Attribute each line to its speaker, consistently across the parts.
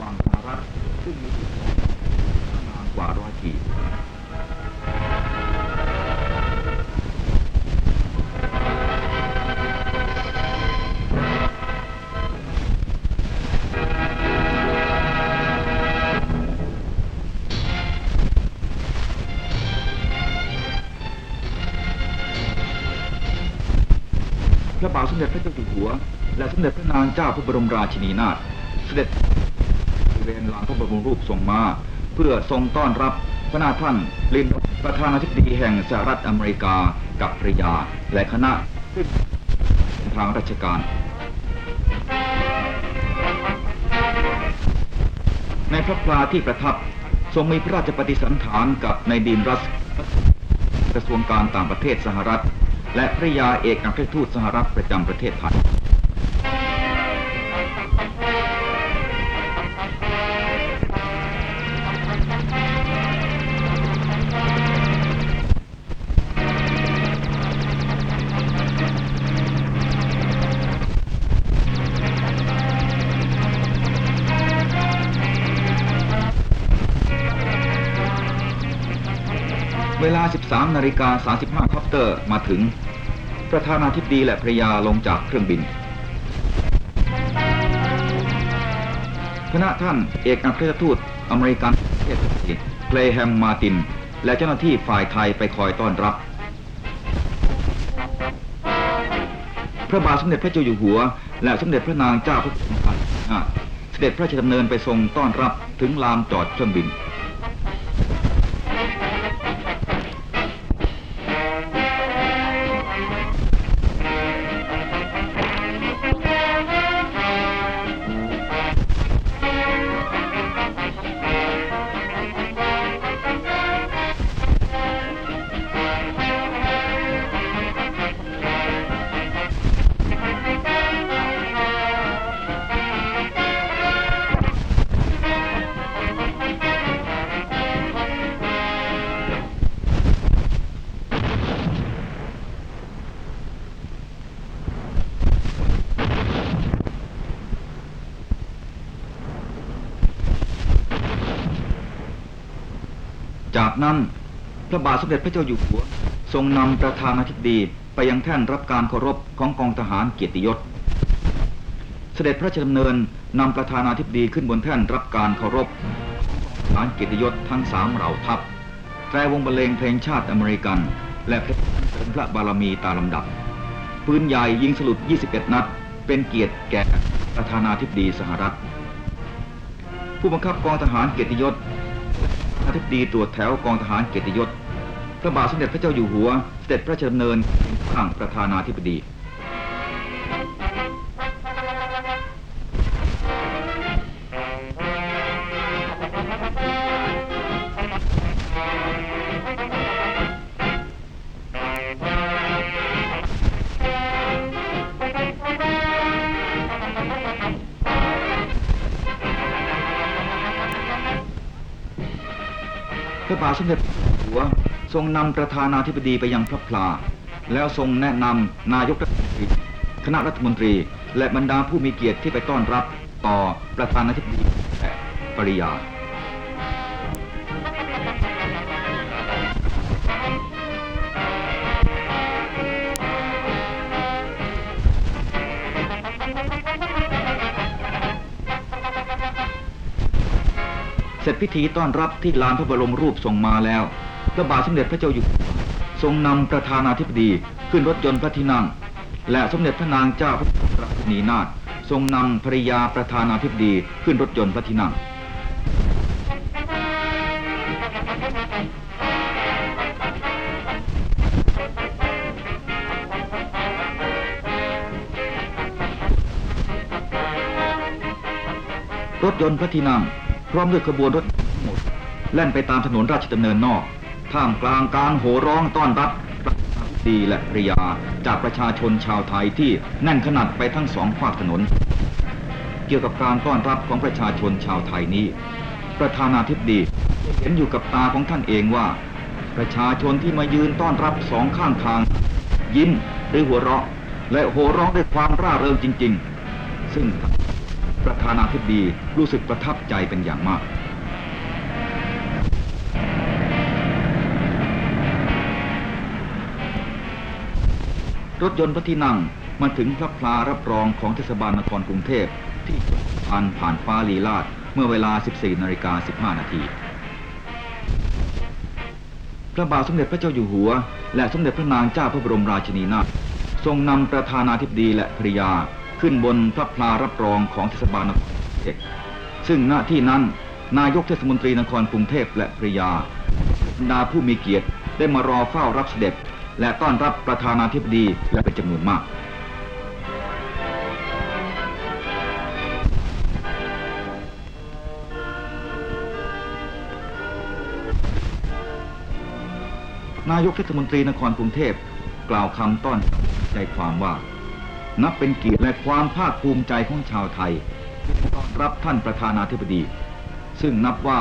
Speaker 1: ว่างสหรัฐซึ่งมีอยู่นานกว่าร้อยปีพระบาทสมเด็จพระเจ้าอยู่หัว และสมเด็จพระนางเจ้าพระบรมราชินีนาถเสด็จ ริเวณลานพระบรมรูปทรงมา เพื่อทรงต้อนรับพระนาท่านลินประธานาธิบดีแห่งสหรัฐอเมริกากับภรรยา และคณะขึ้นทางราชการ ในพระพลาที่ประทับทรงมีพระราชปฏิสันถานกับนายดีนรัสกระทรวงการต่างประเทศสหรัฐ และภริยาเอกอัครราชทูตสหรัฐประจำประเทศไทย 13นาฬิกา35คอปเตอร์มาถึง ประธานาธิบดีและภรยาลงจากเครื่องบิน คณะท่านเอกอัครราชทูตอเมริกันประเทศเกรแฮมมาติน และเจ้าหน้าที่ฝ่ายไทยไปคอยต้อนรับ พระบาทสมเด็จพระเจ้าอยู่หัว และสมเด็จพระนางเจ้าพระบรมราชินีนาถเสด็จพระราชดำเนินไปทรงต้อนรับถึงลานจอดเครื่องบิน จากนั้นพระบาทสมเด็จพระเจ้าอยู่หัว ทรงนำประธานาธิบดีไปยังแท่นรับการเคารพของกองทหารเกียรติยศ เสด็จพระราชดำเนินนำประธานาธิบดีขึ้นบนแท่นรับการเคารพทหารเกียรติยศทั้งสามเหล่าทัพแตรวงบรรเลงเพลงชาติอเมริกัน และเพลงสรรเสริญพระบารมีตามลำดับ ปืนใหญ่ยิงสลุด 21 นัด เป็นเกียรติแก่ประธานาธิบดีสหรัฐ ผู้บังคับกองทหารเกียรติยศ อธิบดีตรวจแถวกองทหารเกียรติยศ พระบาทสมเด็จพระเจ้าอยู่หัว เสด็จพระราชดำเนินข้างประธานาธิบดี พระบาทสมเด็จพระเจ้าอยู่หัวทรงนำประธานาธิบดีไปยังพระพลา แล้วทรงแนะนำนายกรัฐมนตรีคณะรัฐมนตรี และบรรดาผู้มีเกียรติที่ไปต้อนรับต่อประธานาธิบดีและปริยา ร็จพิธีต้อนรับที่ลานพระบรมรูปทรงมาแล้วพระบาทสมเด็จพระเจ้าอยู่หัวทรงนำประธานาธิบดีขึ้นรถยนต์พระที่นั่ง และสมเด็จพระนางเจ้าพระบรมราชินีนาถทรงนำภริยาประธานาธิบดีขึ้นรถยนต์พระที่นั่งรถยนต์พระที่นั่ง พร้อมด้วยขบวนรถทั้งหมดแล่นไปตามถนนราชดำเนินนอก ท่ามกลางการโห่ร้องต้อนรับประธานาธิบดีและภริยาจากประชาชนชาวไทยที่แน่นขนาดไปทั้งสองฝากถนน เกี่ยวกับการต้อนรับของประชาชนชาวไทยนี้ ประธานาธิบดีเห็นอยู่กับตาของท่านเองว่า ประชาชนที่มายืนต้อนรับสองข้างทาง ยิ้มหรือหัวเราะ และโห่ร้องด้วยความร่าเริงจริง ๆ ซึ่ง ประธานาธิบดีรู้สึกประทับใจเป็นอย่างมาก รถยนต์พระที่นั่งมาถึงพระพลารับรองของเทศบาลนครกรุงเทพที่ผ่านผ่านฟ้าลีลาดเมื่อเวลา 14นาฬิกา15 นาทีพระบาทสมเด็จพระเจ้าอยู่หัว และสมเด็จพระนางเจ้าพระบรมราชินีนาถทรงนำประธานาธิบดีและภริยา ขึ้นบนพระพลารับรองของเทศบาลนครกรุงเทพซึ่งณที่นั้นนายกเทศมนตรีนครกรุงเทพและภริยาบรรดาผู้มีเกียรติได้มารอเฝ้ารับเสด็จ และต้อนรับประธานาธิบดีและเป็นจำนวนมากนายกเทศมนตรีนครกรุงเทพกล่าวคำต้อนใจความว่า นับเป็นเกียรติและความภาคภูมิใจของชาวไทยที่ต้อนรับท่านประธานาธิบดี ซึ่งนับว่า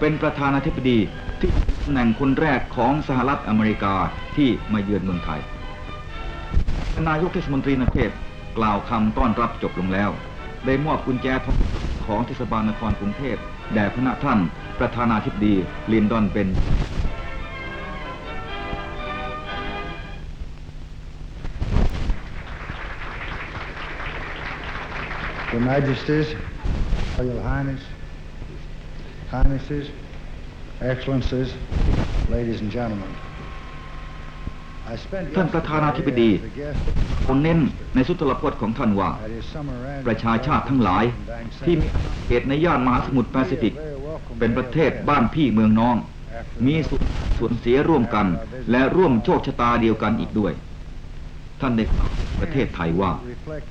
Speaker 1: เป็นประธานาธิบดีที่ตำแหน่งคนแรกของสหรัฐอเมริกาที่มาเยือนเมืองไทย นายกเทศมนตรีนเทพกล่าวคำต้อนรับจบลงแล้ว ได้มอบกุญแจทองของเทศบาลนครกรุงเทพแด่พระท่านประธานาธิบดีลินดอนเบน
Speaker 2: Your Majesties, Royal Highness, Highnesses, Excellencies, ladies and gentlemen. I spent
Speaker 1: ท่านประธานาธิบดี
Speaker 2: yesterday as the guest
Speaker 1: ผมเน้นในสุนทรพจน์ของท่านว่า
Speaker 2: at his summer ranch
Speaker 1: ประชาชาติทั้งหลายที่มีอาณาเขตในย่านมหาสมุทรแปซิฟิก เป็นประเทศบ้านพี่เมืองน้อง มีส่วนส่วนเสียร่วมกัน และร่วมโชคชะตาเดียวกันอีกด้วย ท่านได้กล่าวประเทศไทยว่า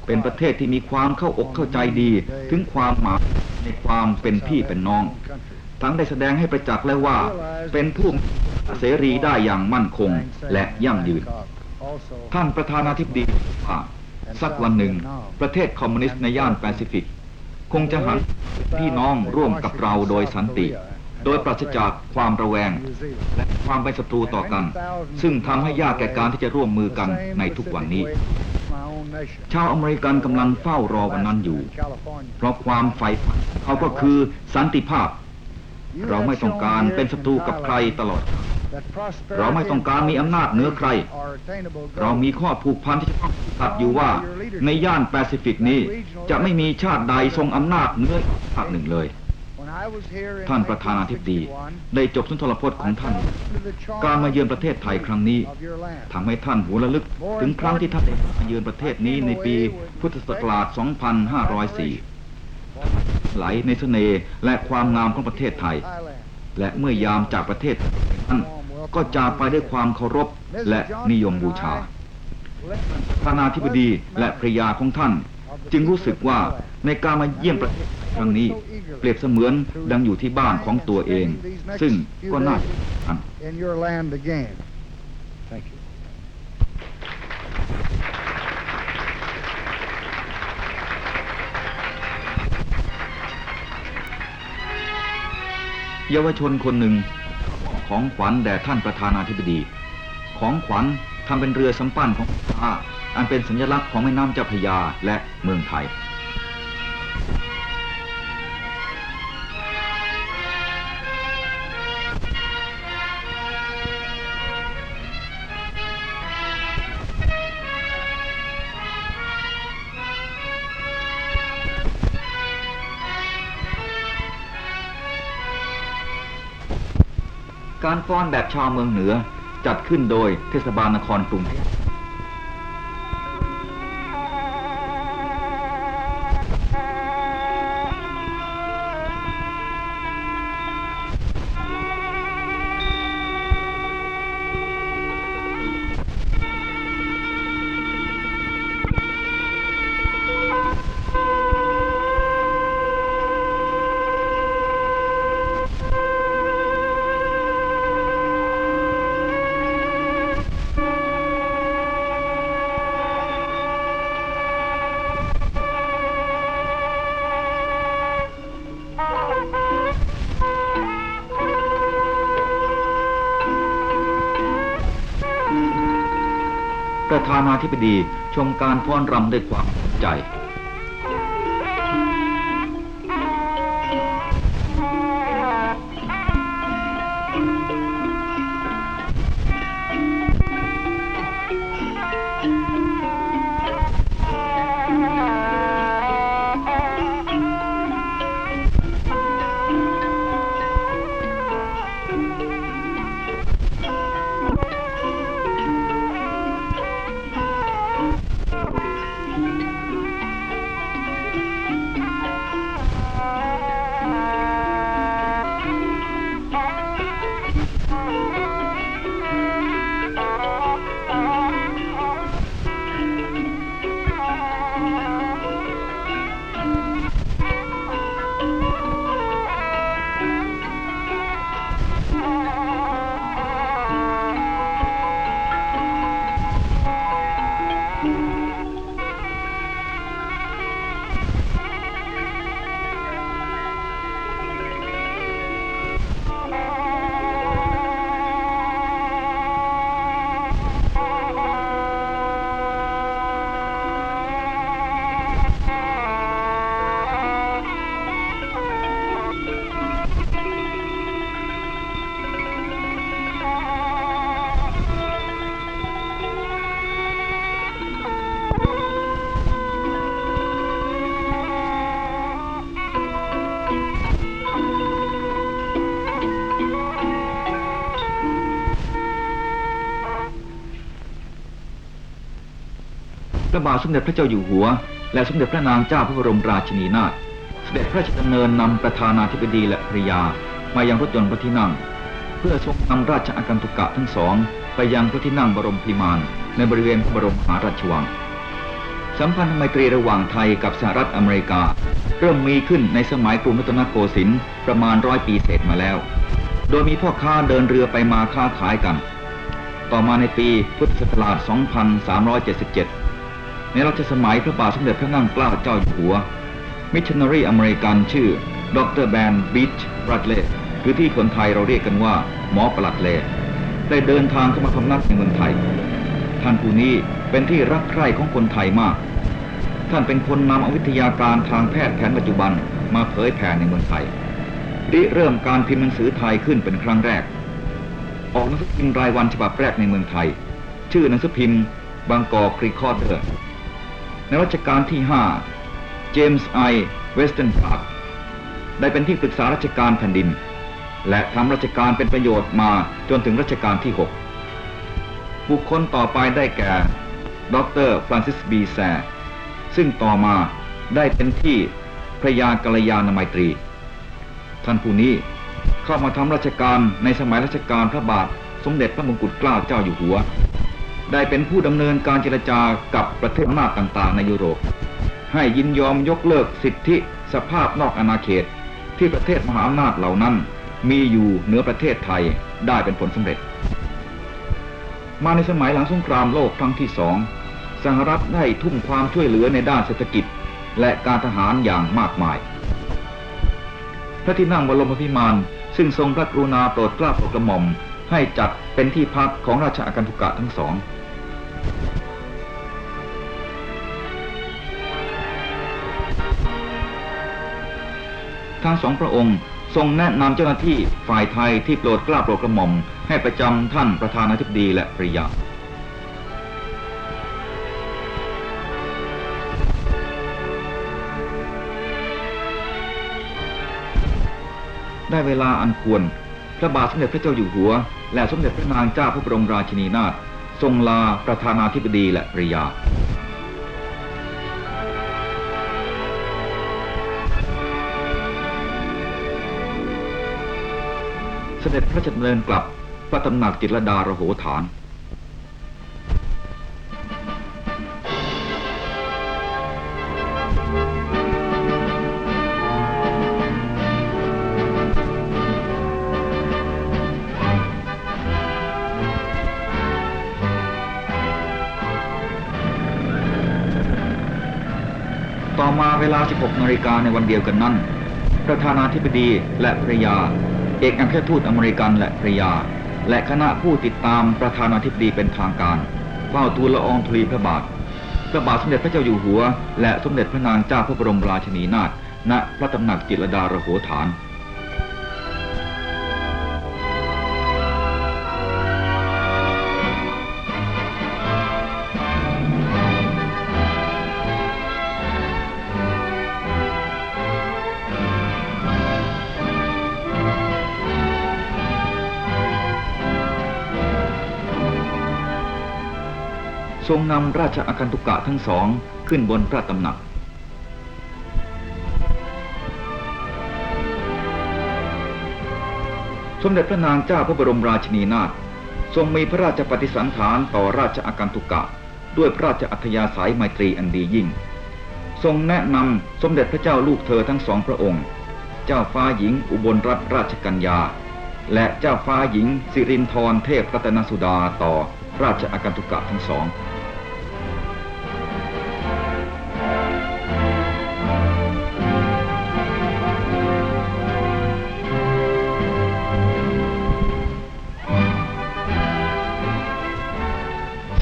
Speaker 1: เป็นประเทศที่มีความเข้าอกเข้าใจดี ถึงความหมายในความเป็นพี่เป็นน้อง ทั้งได้แสดงให้ประจักษ์แล้วว่า เป็นผู้เสรีได้อย่างมั่นคงและยั่งยืน ท่านประธานาธิบดีว่าสักวันหนึ่ง ประเทศคอมมิวนิสต์ในย่านแปซิฟิก คงจะหันพี่น้องร่วมกับเราโดยสันติ โดยปราศจากความระแวง และความเป็นศัตรูต่อกัน ซึ่งทำให้ยากแก่การที่จะร่วมมือกันในทุกวันนี้ ชาวอเมริกันกำลังเฝ้ารอวันนั้นอยู่ เพราะความใฝ่ฝันเขาก็คือสันติภาพ เราไม่ต้องการเป็นศัตรูกับใครตลอด เราไม่ต้องการมีอำนาจเหนือใคร เรามีข้อผูกพันที่จะต้องตัดอยู่ว่า ในย่านแปซิฟิกนี้จะไม่มีชาติใดทรงอำนาจเหนือชาติหนึ่งเลย ท่านประธานาธิบดีได้จบสุนทรพจน์ของท่าน การมาเยือนประเทศไทยครั้งนี้ทำให้ท่านหัวระลึก ถึงครั้งที่ท่านได้มาเยือนประเทศนี้ในปีพุทธศักราช 2504 ไหลในเสน่ห์และความงามของประเทศไทย และเมื่อยามจากประเทศนั้นก็จากไปด้วยความเคารพและนิยมบูชาประธานาธิบดีและภรรยาของท่าน จึงรู้สึกว่าในการมาเยี่ยมประเทศ ครั้งนี้ เปรียบเสมือนดังอยู่ที่บ้านของตัวเอง ซึ่งก็น่าอัน
Speaker 2: in your land again. Thank you.
Speaker 1: เยาวชนคนหนึ่งของขวัญแด่ท่านประธานาธิบดี ของขวัญทำเป็นเรือสำปั้นของข้าอันเป็นสัญลักษณ์ของแม่น้ำเจ้าพระยาและเมืองไทย การฟ้อนแบบชาวเมืองเหนือ จัดขึ้นโดยเทศบาลนครกรุงเทพ ธิบดีชมการฟ้อนรำด้วยความสนใจ ระบาทสมเด็จพระเจ้าอยู่หัว และสมเด็จพระนางเจ้าพระบรมราชินีนาถเสด็จพระราชดำเนินนำประธานาธิบดีและภริยา มายังรถยนต์พระที่นั่ง เพื่อทรงนำราชอาคันตุกะทั้งสอง ไปยังพระที่นั่งบรมพิมาน ในบริเวณพระบรมมหาราชวัง สัมพันธไมตรีระหว่างไทยกับสหรัฐอเมริกา เริ่มมีขึ้นในสมัยกรุงรัตนโกสินทร์ประมาณร้อยปีเศษมาแล้ว โดยมีพ่อค้าเดินเรือไปมาค้าขายกัน ต่อมาในปีพุทธศักราช 2377 ในรัชสมัยพระบาทสมเด็จพระนั่งเกล้าเจ้าอยู่หัว มิชชันนารีอเมริกันชื่อดรแบนบีชรัตเลหรือที่คนไทยเราเรียกกันว่า หมอประหลัดเลได้เดินทางเข้ามาพำนักในเมืองไทย ท่านผู้นี้เป็นที่รักใคร่ของคนไทยมาก ท่านเป็นคนนำเอาวิทยาการทางแพทย์แผนปัจจุบันมาเผยแผ่ในเมืองไทยริเริ่มการพิมพ์หนังสือไทยขึ้นเป็นครั้งแรก ออกหนังสือพิมพ์รายวันฉบับแรกในเมืองไทย ชื่อหนังสือพิมพ์บางกอกครีคอร์เดอร์ ในรัชกาลที่ 5 เจมส์ไอเวสเทนพาร์คได้เป็นที่ปรึกษาราชการแผ่นดิน และทำราชการเป็นประโยชน์มาจนถึงรัชกาลที่ 6 บุคคลต่อไปได้แก่ ดรฟรานซิสบีแซร์ซึ่งต่อมาได้เป็นที่พระยากัลยาณไมตรี ท่านผู้นี้เข้ามาทำราชการในสมัยรัชกาลพระบาทสมเด็จพระมงกุฎเกล้าเจ้าอยู่หัว ได้เป็นผู้ดำเนินการเจรจากับประเทศอำนาจต่างๆ ในยุโรป ให้ยินยอมยกเลิกสิทธิสภาพนอกอาณาเขต ที่ประเทศมหาอำนาจเหล่านั้น มีอยู่เหนือประเทศไทยได้เป็นผลสำเร็จ มาในสมัยหลังสงครามโลกครั้งที่สองสหรัฐได้ทุ่มความช่วยเหลือในด้านเศรษฐกิจ และการทหารอย่างมากมาย พระที่นั่งบรมพิมานซึ่งทรงพระกรุณาโปรดเกล้าโปรดกระหม่อมให้จัดเป็นที่พักของราชอาคันตุกะทั้งสอง ทั้งสองพระองค์ทรงแนะนำเจ้าหน้าที่ฝ่ายไทยที่โปรดกล้าโปรดกระหม่อม ให้ประจำท่านประธานาธิบดีและภริยาได้เวลาอันควร พระบาทสมเด็จพระเจ้าอยู่หัว และสมเด็จพระนางเจ้าพระบรมราชินีนาถ ทรงลาประธานาธิบดีและภริยา เสด็จพระราชดำเนินกลับพระตำหนักจิตรดาระโหฐาน ต่อมาเวลา 16 นาฬิกาในวันเดียวกันนั้น ประธานาธิบดีและภรยา เอกอัครทูตอเมริกันและภรยา และคณะผู้ติดตามประธานาธิบดีเป็นทางการเฝ้าทูลละอองธุลีพระบาทพระบาทสมเด็จพระเจ้าอยู่หัว และสมเด็จพระนางเจ้าพระบรมราชินีนาถณพระตำหนักจิตรดารโหฐาน ทรงนำราชอาคันตุกะทั้งสองขึ้นบนพระตำหนัก สมเด็จพระนางเจ้าพระบรมราชินีนาถทรงมีพระราชปฏิสันถานต่อราชอาคันตุกะ ด้วยพระราชอัธยาศัยไมตรีอันดียิ่ง ทรงแนะนำสมเด็จพระเจ้าลูกเธอทั้งสองพระองค์ เจ้าฟ้าหญิงอุบลรัตนราชกัญญา และเจ้าฟ้าหญิงสิรินทรเทพรัตนสุดาต่อราชอาคันตุกะทั้งสอง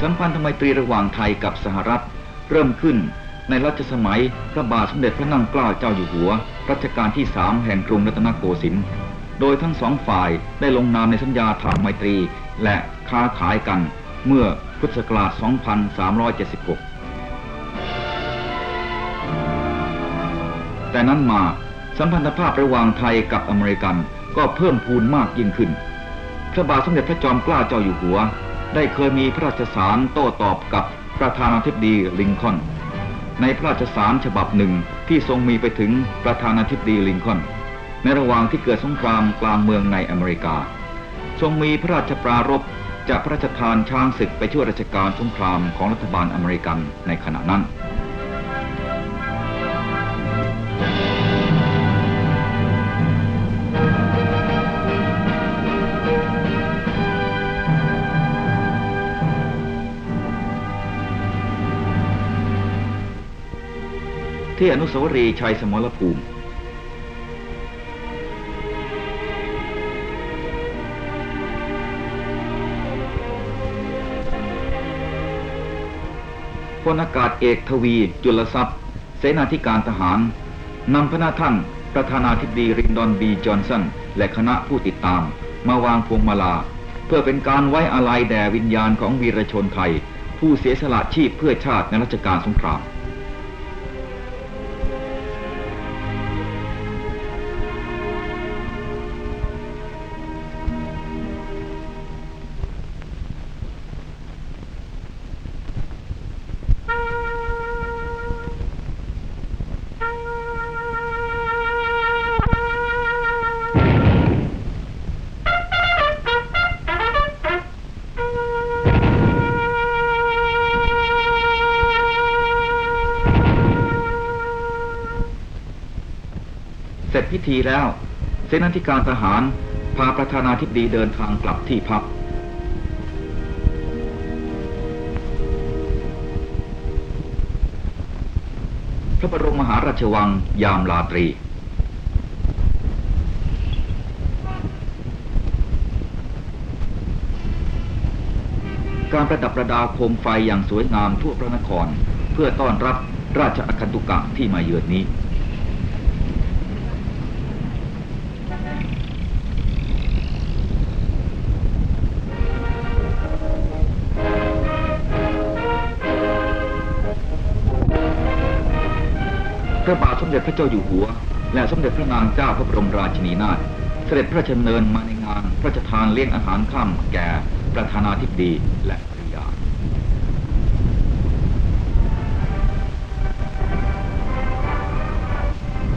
Speaker 1: สัมพันธไมตรีระหว่างไทยกับสหรัฐ เริ่มขึ้นในรัชสมัยพระบาทสมเด็จพระนั่งเกล้าเจ้าอยู่หัว รัชกาลที่สามแห่งกรุงรัตนโกสินทร์โดยทั้งสองฝ่ายได้ลงนามในสัญญาทาไมตรี และค้าขายกันเมื่อพุทธศักราช 2376 แต่นั้นมาสัมพันธภาพระหว่างไทยกับอเมริกันก็เพิ่มพูนมากยิ่งขึ้น พระบาทสมเด็จพระจอมเกล้าเจ้าอยู่หัว ได้เคยมีพระราชสารโต้ตอบกับประธานาธิบดีลิงคอล์นในพระราชสารฉบับหนึ่งที่ทรงมีไปถึงประธานาธิบดีลิงคอล์นในระหว่างที่เกิดสงครามกลางเมืองในอเมริกา ทรงมีพระราชปรารภจะพระราชทานช้างศึกไปช่วยราชการสงครามของรัฐบาลอเมริกันในขณะนั้น ที่อนุสาวรีย์ชัยสมรภูมิ พลอากาศเอกทวีจุลทรัพย์ เสนาธิการทหาร นำพระหน้าท่าน ประธานาธิบดีรินดอนบีจอห์นสัน และคณะผู้ติดตาม มาวางพวงมาลา เพื่อเป็นการไว้อาลัยแด่วิญญาณของวีรชนไทย ผู้เสียสละชีพเพื่อชาติในรัชกาลสงคราม แล้ว เสนาธิการทหารพาประธานาธิบดีเดินทางกลับที่พัก พระบรมมหาราชวังยามลาตรี การประดับประดาโคมไฟอย่างสวยงามทั่วพระนคร เพื่อต้อนรับราชอคันตุกะที่มาเยือนนี้ พระบาทสมเด็จพระเจ้าอยู่หัว และสมเด็จพระนางเจ้าพระบรมราชินีนาถเสด็จพระราชดำเนินมาในงานพระราชทานเลี้ยงอาหารค่ำแก่ประธานาธิบดีและภริยา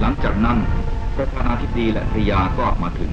Speaker 1: หลังจากนั้นประธานาธิบดีและภริยาก็มาถึง